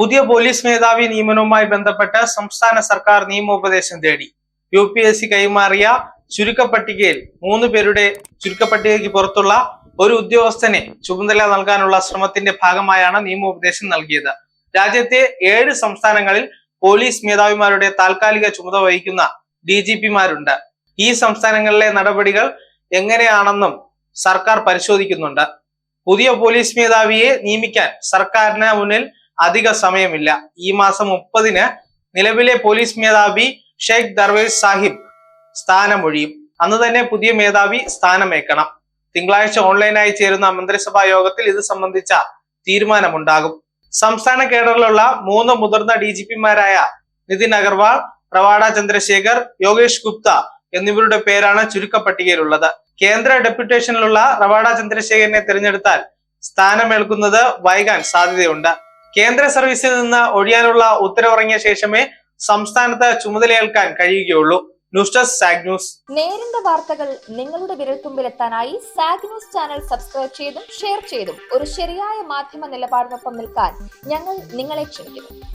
പുതിയ പോലീസ് മേധാവി നിയമനവുമായി ബന്ധപ്പെട്ട് സംസ്ഥാന സർക്കാർ നിയമോപദേശം തേടി. യു പി എസ് സി കൈമാറിയ ചുരുക്കപ്പട്ടികയിൽ മൂന്ന് പേരുടെ ചുരുക്കപ്പട്ടികയ്ക്ക് പുറത്തുള്ള ഒരു ഉദ്യോഗസ്ഥനെ ചുമതല നൽകാനുള്ള ശ്രമത്തിന്റെ ഭാഗമായാണ് നിയമോപദേശം നൽകിയത്. രാജ്യത്തെ ഏഴ് സംസ്ഥാനങ്ങളിൽ പോലീസ് മേധാവിമാരുടെ താൽക്കാലിക ചുമതല വഹിക്കുന്ന ഡി ജി പിമാരുണ്ട്. ഈ സംസ്ഥാനങ്ങളിലെ നടപടികൾ എങ്ങനെയാണെന്നും സർക്കാർ പരിശോധിക്കുന്നുണ്ട്. പുതിയ പോലീസ് മേധാവിയെ നിയമിക്കാൻ സർക്കാരിന് മുന്നിൽ അധിക സമയമില്ല. ഈ മാസം മുപ്പതിന് നിലവിലെ പോലീസ് മേധാവി ഷെയ്ഖ് ദർവേസ് സാഹിബ് സ്ഥാനമൊഴിയും. അന്ന് തന്നെ പുതിയ മേധാവി സ്ഥാനമേക്കണം തിങ്കളാഴ്ച ഓൺലൈനായി ചേരുന്ന മന്ത്രിസഭാ യോഗത്തിൽ ഇത് സംബന്ധിച്ച തീരുമാനമുണ്ടാകും. സംസ്ഥാന കേഡറിലുള്ള മൂന്ന് മുതിർന്ന ഡി ജി പിമാരായ നിതിൻ അഗർവാൾ പ്രവാഡ ചന്ദ്രശേഖർ യോഗേഷ് ഗുപ്ത എന്നിവരുടെ പേരാണ് ചുരുക്കപ്പട്ടികയിലുള്ളത്. കേന്ദ്ര ഡെപ്യൂട്ടേഷനിലുള്ള റവാഡ ചന്ദ്രശേഖരനെ തിരഞ്ഞെടുത്താൽ സ്ഥാനമേൽക്കുന്നത് വൈകാൻ സാധ്യതയുണ്ട്. കേന്ദ്ര സർവീസിൽ നിന്ന് ഒഴിയാനുള്ള ഉത്തരവിറങ്ങിയ ശേഷമേ സംസ്ഥാനത്ത് ചുമതലയേൽക്കാൻ കഴിയുകയുള്ളൂ. ന്യൂസ് ഡെസ്ക് സാഗ് ന്യൂസ്. നേരിന്റെ വാർത്തകൾ നിങ്ങളുടെ വിരൽത്തുമ്പിലെത്താനായി സാഗ് ന്യൂസ് ചാനൽ സബ്സ്ക്രൈബ് ചെയ്തും ഷെയർ ചെയ്തും ഒരു ശരിയായ മാധ്യമ നിലപാടിനൊപ്പം നിൽക്കാൻ ഞങ്ങൾ നിങ്ങളെ ക്ഷണിക്കുന്നു.